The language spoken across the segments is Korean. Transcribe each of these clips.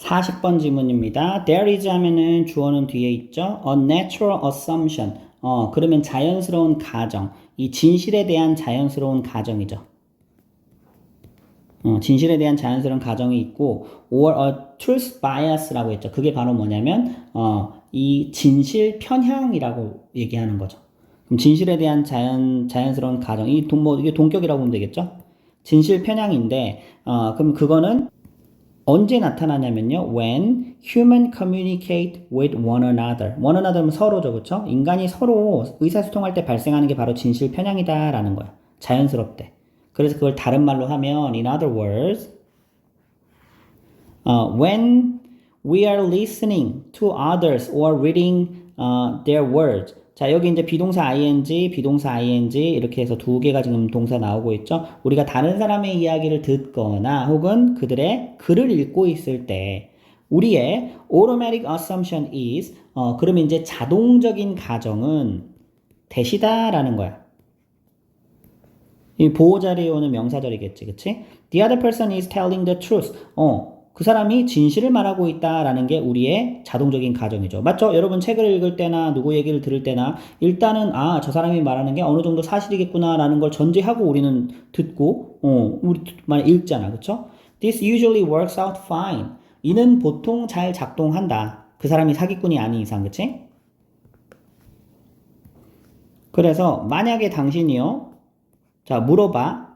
40번 질문입니다. There is 하면은 주어는 뒤에 있죠. A natural assumption. 어, 그러면 자연스러운 가정. 이 진실에 대한 자연스러운 가정이죠. 어, 진실에 대한 자연스러운 가정이 있고, or a truth bias라고 했죠. 그게 바로 뭐냐면, 어, 이 진실 편향이라고 얘기하는 거죠. 그럼 진실에 대한 자연, 자연스러운 가정. 이 동, 뭐, 이게 동격이라고 보면 되겠죠? 진실 편향인데, 어, 그럼 그거는 언제 나타나냐면요. When human communicate with one another. one another면 서로죠. 그렇죠? 인간이 서로 의사소통할 때 발생하는 게 바로 진실 편향이다라는 거야. 자연스럽대. 그래서 그걸 다른 말로 하면 in other words uh, when we are listening to others or reading uh, their words. 자, 여기 이제 비동사 ing, 비동사 ing 이렇게 해서 두 개가 지금 동사 나오고 있죠. 우리가 다른 사람의 이야기를 듣거나 혹은 그들의 글을 읽고 있을 때 우리의 automatic assumption is 어, 그러면 이제 자동적인 가정은 대시다라는 거야. 이 보호자리에 오는 명사절이겠지, 그치? The other person is telling the truth. 어, 그 사람이 진실을 말하고 있다라는 게 우리의 자동적인 가정이죠. 맞죠? 여러분 책을 읽을 때나 누구 얘기를 들을 때나 일단은 아, 저 사람이 말하는 게 어느 정도 사실이겠구나라는 걸 전제하고 우리는 듣고 어, 우리 만 읽잖아. 그쵸? This usually works out fine. 이는 보통 잘 작동한다. 그 사람이 사기꾼이 아닌 이상, 그치? 그래서 만약에 당신이요. 자, 물어봐.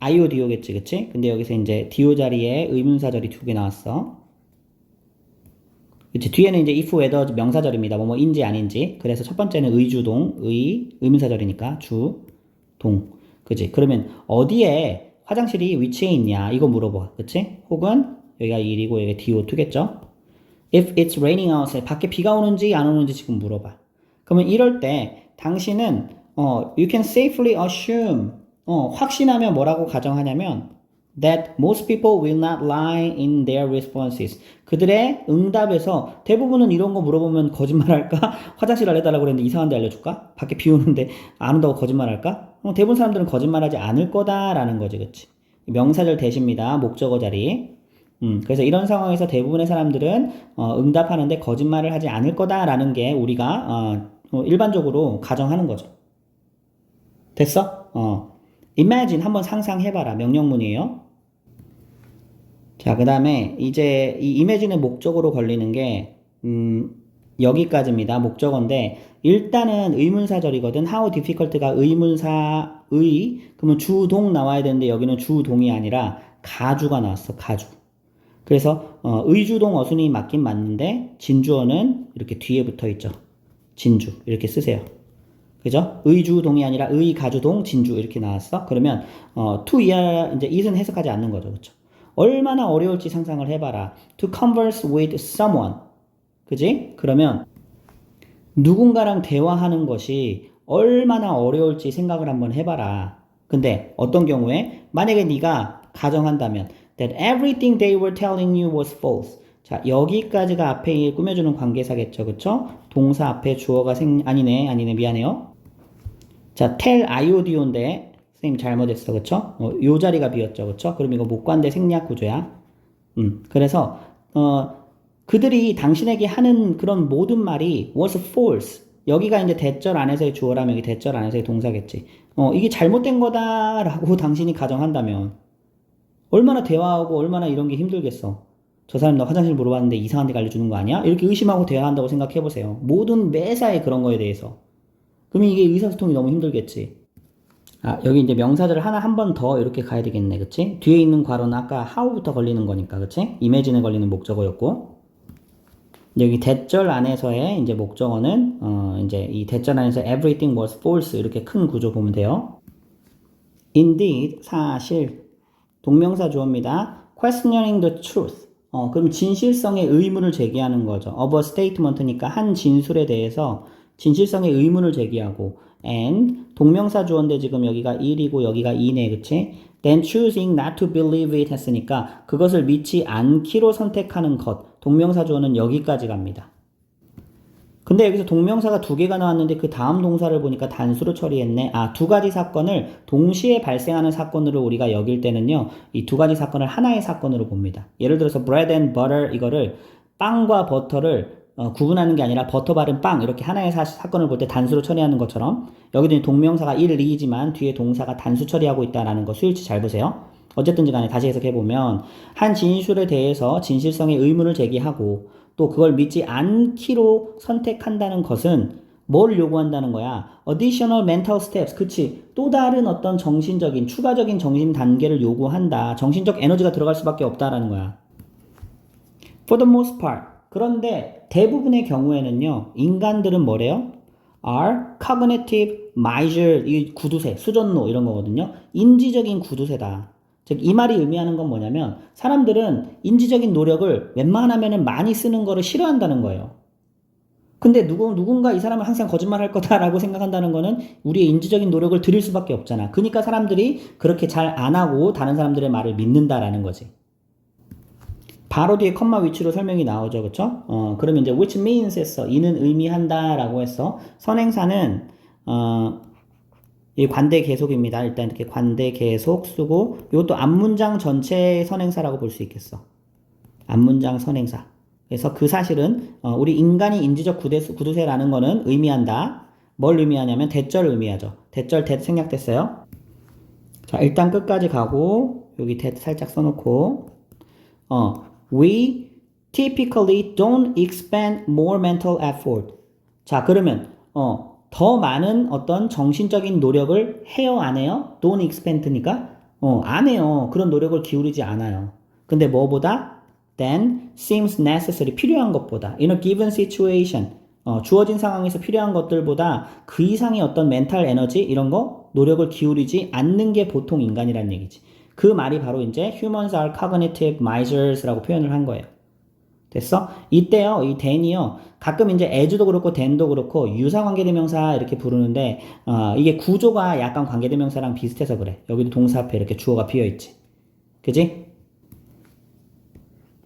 디오겠지, 그치? 근데 여기서 이제 디오 자리에 의문사절이 두 개 나왔어. 그치? 뒤에는 이제 if, whether 명사절입니다. 뭐, 뭐인지 아닌지. 그래서 첫 번째는 의주동, 의, 의문사절이니까 주, 동. 그치? 그러면 어디에 화장실이 위치해 있냐? 이거 물어봐. 그치? 혹은 여기가 1이고 여기가 DO2겠죠? If it's raining outside, 밖에 비가 오는지 안 오는지 지금 물어봐. 그러면 이럴 때 당신은 어, you can safely assume 어, 확신하며 뭐라고 가정하냐면 that most people will not lie in their responses. 그들의 응답에서 대부분은 이런 거 물어보면 거짓말할까? 화장실 알려달라고 그랬는데 이상한 데 알려줄까? 밖에 비 오는데 안 온다고 거짓말할까? 어, 대부분 사람들은 거짓말하지 않을 거다라는 거지, 그치? 명사절 대십니다. 목적어 자리. 음, 그래서 이런 상황에서 대부분의 사람들은 어, 응답하는데 거짓말을 하지 않을 거다라는 게 우리가 어, 어, 일반적으로 가정하는 거죠. 됐어? 어. Imagine 한번 상상해봐라. 명령문이에요. 자, 그 다음에 이제 이 imagine의 목적으로 걸리는 게, 음, 여기까지입니다. 목적어인데, 일단은 의문사절이거든. how difficult가 의문사의, 그러면 주동 나와야 되는데 여기는 주동이 아니라 가주가 나왔어. 가주. 그래서, 어, 의주동 어순이 맞긴 맞는데, 진주어는 이렇게 뒤에 붙어 있죠. 진주. 이렇게 쓰세요. 그죠? 의주동이 아니라 의가주동 진주 이렇게 나왔어. 그러면 어, to 이하 이제 it은 해석하지 않는 거죠. 그렇죠? 얼마나 어려울지 상상을 해 봐라. To converse with someone. 그지? 그러면 누군가랑 대화하는 것이 얼마나 어려울지 생각을 한번 해 봐라. 근데 어떤 경우에 만약에 네가 가정한다면 that everything they were telling you was false. 자, 여기까지가 앞에 꾸며주는 관계사겠죠. 그쵸? 동사 앞에 주어가 생, 아니네, 아니네, 미안해요. 자, tell iod인데, 선생님 잘못했어. 그쵸? 어, 요 자리가 비었죠. 그쵸? 그럼 이거 목관대 생략 구조야. 음, 그래서, 어, 그들이 당신에게 하는 그런 모든 말이 was false. 여기가 이제 대절 안에서의 주어라면 여기 대절 안에서의 동사겠지. 어, 이게 잘못된 거다라고 당신이 가정한다면, 얼마나 대화하고 얼마나 이런 게 힘들겠어. 저 사람 나 화장실 물어봤는데 이상한 데 알려주는 거 아니야? 이렇게 의심하고 대화한다고 생각해 보세요. 모든 매사에 그런 거에 대해서. 그러면 이게 의사소통이 너무 힘들겠지. 아, 여기 이제 명사절을 하나 한 번 더 이렇게 가야 되겠네. 그치? 뒤에 있는 괄호는 아까 how부터 걸리는 거니까. 그치? 이미지는 걸리는 목적어였고. 여기 대절 안에서의 이제 목적어는, 어, 이제 이 대절 안에서 everything was false 이렇게 큰 구조 보면 돼요. indeed, 사실. 동명사 주어입니다. questioning the truth. 어, 그럼 진실성의 의문을 제기하는 거죠. of a statement니까 한 진술에 대해서 진실성의 의문을 제기하고 and 동명사 주어인데 지금 여기가 1이고 여기가 2네, 그치? then choosing not to believe it 했으니까 그것을 믿지 않기로 선택하는 것. 동명사 주어는 여기까지 갑니다. 근데 여기서 동명사가 두 개가 나왔는데 그 다음 동사를 보니까 단수로 처리했네. 아, 두 가지 사건을 동시에 발생하는 사건으로 우리가 여길 때는요, 이 두 가지 사건을 하나의 사건으로 봅니다. 예를 들어서 bread and butter 이거를 빵과 버터를 어, 구분하는 게 아니라 버터 바른 빵 이렇게 하나의 사, 사건을 볼 때 단수로 처리하는 것처럼 여기도 이 동명사가 1, 2이지만 뒤에 동사가 단수 처리하고 있다라는 거 수일치 잘 보세요. 어쨌든지 간에 다시 해석해 보면 한 진술에 대해서 진실성의 의문을 제기하고 또 그걸 믿지 않기로 선택한다는 것은 뭘 요구한다는 거야? additional mental steps. 그치. 또 다른 어떤 정신적인, 추가적인 정신 단계를 요구한다. 정신적 에너지가 들어갈 수밖에 없다라는 거야. For the most part. 그런데 대부분의 경우에는요, 인간들은 뭐래요? are cognitive measure, 이 구두쇠, 수전노 이런 거거든요. 인지적인 구두쇠다. 즉, 이 말이 의미하는 건 뭐냐면, 사람들은 인지적인 노력을 웬만하면 많이 쓰는 거를 싫어한다는 거예요. 근데 누구, 누군가 이 사람은 항상 거짓말 할 거다라고 생각한다는 거는 우리의 인지적인 노력을 들일 수밖에 없잖아. 그러니까 사람들이 그렇게 잘 안 하고 다른 사람들의 말을 믿는다라는 거지. 바로 뒤에 컴마 위치로 설명이 나오죠. 그쵸? 어, 그러면 이제 which means 했어. 이는 의미한다 라고 했어. 선행사는, 어, 이 관대 계속입니다. 일단 이렇게 관대 계속 쓰고, 이것도 앞문장 전체의 선행사라고 볼 수 있겠어. 앞문장 선행사. 그래서 그 사실은, 어, 우리 인간이 인지적 구대수, 구두쇠라는 거는 의미한다. 뭘 의미하냐면 대절을 의미하죠. 대절 대 생략됐어요. 자, 일단 끝까지 가고, 여기 대 살짝 써놓고, 어, we typically don't expend more mental effort. 자, 그러면, 어, 더 많은 어떤 정신적인 노력을 해요, 안 해요? don't expend니까, 어, 안 해요. 그런 노력을 기울이지 않아요. 근데 뭐보다? than seems necessary. 필요한 것보다. in a given situation. 어, 주어진 상황에서 필요한 것들보다 그 이상의 어떤 멘탈 에너지, 이런 거, 노력을 기울이지 않는 게 보통 인간이란 얘기지. 그 말이 바로 이제 humans are cognitive misers라고 표현을 한 거예요. 됐어? 이때요, 이 then이요, 가끔 이제 as도 그렇고 then도 그렇고 유사 관계대명사 이렇게 부르는데, 어, 이게 구조가 약간 관계대명사랑 비슷해서 그래. 여기도 동사 앞에 이렇게 주어가 비어 있지. 그지?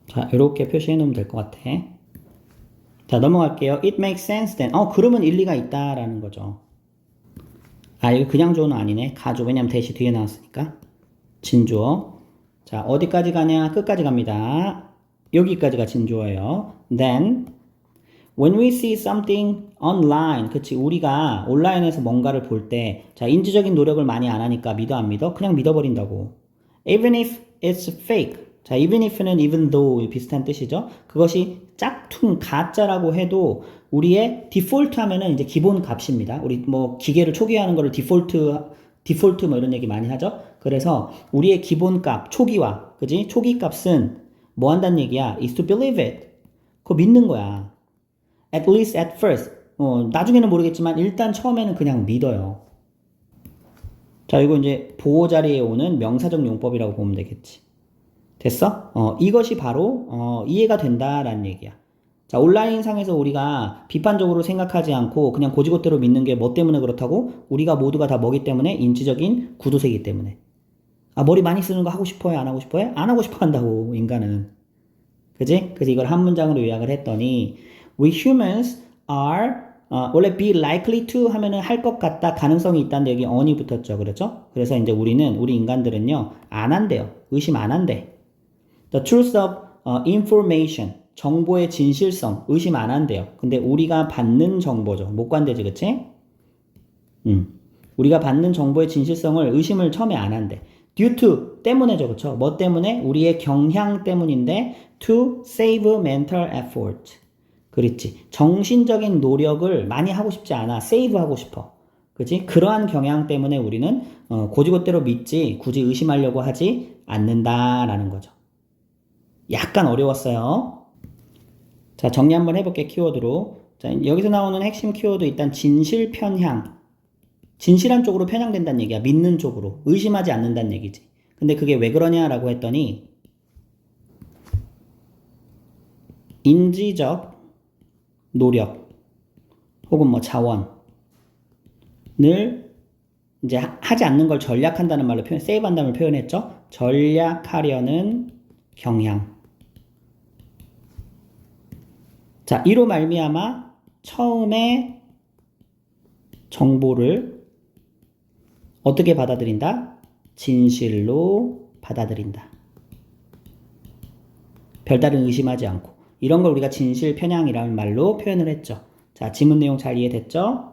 자, 이렇게 표시해 놓으면 될 것 같아. 자, 넘어갈게요. It makes sense then. 어, 그러면 일리가 있다라는 거죠. 아, 이거 그냥 조는 아니네. 가조. 왜냐면 대시 뒤에 나왔으니까. 진주어. 자, 어디까지 가냐? 끝까지 갑니다. 여기까지가 진주어예요. Then, when we see something online, 그치, 우리가 온라인에서 뭔가를 볼 때, 자, 인지적인 노력을 많이 안 하니까 믿어, 안 믿어? 그냥 믿어버린다고. Even if it's fake. 자, even if는 even though 비슷한 뜻이죠. 그것이 짝퉁, 가짜라고 해도 우리의 디폴트 하면은 이제 기본 값입니다. 우리 뭐 기계를 초기화하는 거를 디폴트 디폴트 뭐 이런 얘기 많이 하죠. 그래서 우리의 기본값 초기화, 그지? 초기 값은 뭐 한다는 얘기야? is to believe it. 그거 믿는 거야. At least at first. 어, 나중에는 모르겠지만 일단 처음에는 그냥 믿어요. 자, 이거 이제 보호 자리에 오는 명사적 용법이라고 보면 되겠지. 됐어? 어, 이것이 바로 어, 이해가 된다라는 얘기야. 자, 온라인 상에서 우리가 비판적으로 생각하지 않고 그냥 고지고대로 믿는 게 뭐 때문에 그렇다고? 우리가 모두가 다 뭐기 때문에? 인지적인 구두쇠이기 때문에. 아, 머리 많이 쓰는 거 하고 싶어요? 안 하고 싶어요? 안 하고 싶어 한다고, 인간은. 그지? 그래서 이걸 한 문장으로 요약을 했더니, we humans are, 어, 원래 be likely to 하면은 할 것 같다, 가능성이 있다는데 여기 on이 붙었죠. 그렇죠? 그래서 이제 우리는, 우리 인간들은요, 안 한대요. 의심 안 한대. The truth of 어, information. 정보의 진실성, 의심 안 한대요. 근데 우리가 받는 정보죠. 못 관대지, 그치? 음. 우리가 받는 정보의 진실성을 의심을 처음에 안 한대. Due to 때문에죠, 그쵸? 뭐 때문에? 우리의 경향 때문인데 to save mental effort. 그렇지. 정신적인 노력을 많이 하고 싶지 않아. save 하고 싶어. 그지? 그러한 경향 때문에 우리는 어, 고지고대로 믿지 굳이 의심하려고 하지 않는다라는 거죠. 약간 어려웠어요. 자, 정리 한번 해볼게, 키워드로. 자, 여기서 나오는 핵심 키워드 일단 진실 편향. 진실한 쪽으로 편향된다는 얘기야. 믿는 쪽으로. 의심하지 않는다는 얘기지. 근데 그게 왜 그러냐라고 했더니, 인지적 노력, 혹은 뭐 자원을 이제 하- 하지 않는 걸 전략한다는 말로 표현, 세이브 한다는 걸 표현했죠? 전략하려는 경향. 자, 이로 말미암아 처음에 정보를 어떻게 받아들인다? 진실로 받아들인다. 별다른 의심하지 않고. 이런 걸 우리가 진실 편향이라는 말로 표현을 했죠. 자, 지문 내용 잘 이해됐죠?